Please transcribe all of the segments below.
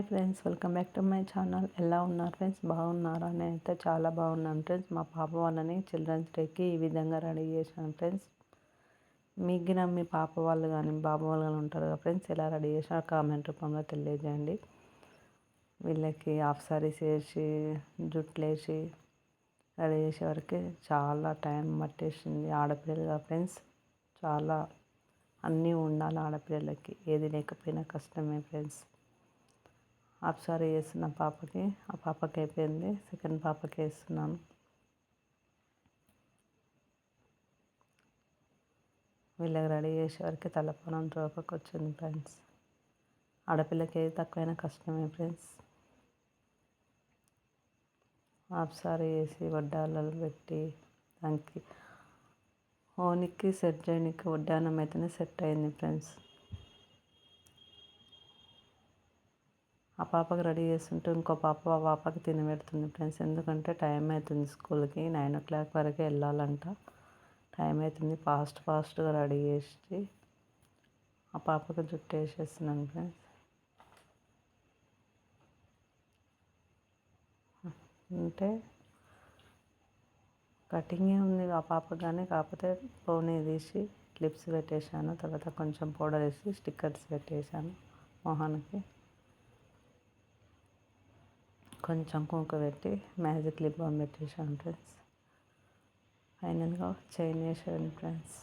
Hi friends welcome back to my channel. ఎలా ఉన్నారు friends? బాగున్నారా? నేనైతే చాలా బాగున్నాను ఫ్రెండ్స్. మా పాప వాళ్ళని చిల్డ్రన్స్ డేకి ఈ విధంగా రెడీ చేశాను ఫ్రెండ్స్. మిగిలిన మీ పాప వాళ్ళు కానీ బాబు వాళ్ళు కానీ ఉంటారు కదా ఫ్రెండ్స్ ఎలా రెడీ చేసినా కామెంట్ రూపంలో తెలియజేయండి. వీళ్ళకి హాఫ్ సారీస్ వేసి జుట్లు వేసి రెడీ చేసే వరకు చాలా టైం పట్టేసింది ఆడపిల్లలుగా ఫ్రెండ్స్. చాలా అన్నీ ఉండాలి ఆడపిల్లలకి. ఏది లేకపోయినా కష్టమే ఫ్రెండ్స్. హాఫ్ సారీ వేసిన పాపకి. ఆ పాపకి అయిపోయింది. సెకండ్ పాపకి వేస్తున్నాను. వీళ్ళకి రెడీ చేసే వరకు తలపోనం తోపకి వచ్చింది ఫ్రెండ్స్. ఆడపిల్లకి ఏది తక్కువైనా కష్టమే ఫ్రెండ్స్. హాఫ్ సారీ వేసి వడ్డాలలో పెట్టి దానికి ఓనికి సెట్ చేయడానికి వడ్డానం అయితేనే సెట్ అయింది ఫ్రెండ్స్. ఆ పాపకి రెడీ చేస్తుంటే ఇంకో పాప ఆ పాపకి తినబెడుతుంది ఫ్రెండ్స్. ఎందుకంటే టైం అవుతుంది స్కూల్కి నైన్ ఓ క్లాక్ వరకు వెళ్ళాలంట. టైం అవుతుంది ఫాస్ట్ ఫాస్ట్గా రెడీ చేసి ఆ పాపకి జుట్టు వేసేస్తున్నాను ఫ్రెండ్స్. అంటే కటింగే ఉంది ఆ పాప కానీ కాకపోతే పోనీ తీసి క్లిప్స్ పెట్టేశాను తర్వాత కొంచెం పౌడర్ వేసి స్టిక్కర్స్ పెట్టేశాను మొహానికి. కొంచెం కుంకు పెట్టి మ్యాజిక్ లిప్ బామ్ పెట్టేసాను ఫ్రెండ్స్. ఫైనల్గా చైన్ వేసాను ఫ్రెండ్స్.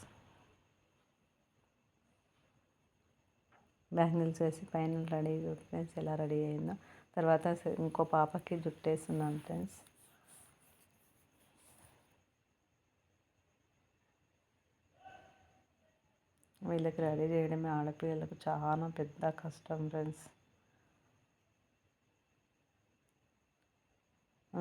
బ్యాంగిల్స్ వేసి ఫైనల్ రెడీ ఫ్రెండ్స్ ఎలా రెడీ అయిందో. తర్వాత ఇంకో పాపకి జుట్టేస్తున్నాను ఫ్రెండ్స్. వీళ్ళకి రెడీ చేయడమే ఆడపిల్లలకు చాలా పెద్ద కష్టం ఫ్రెండ్స్.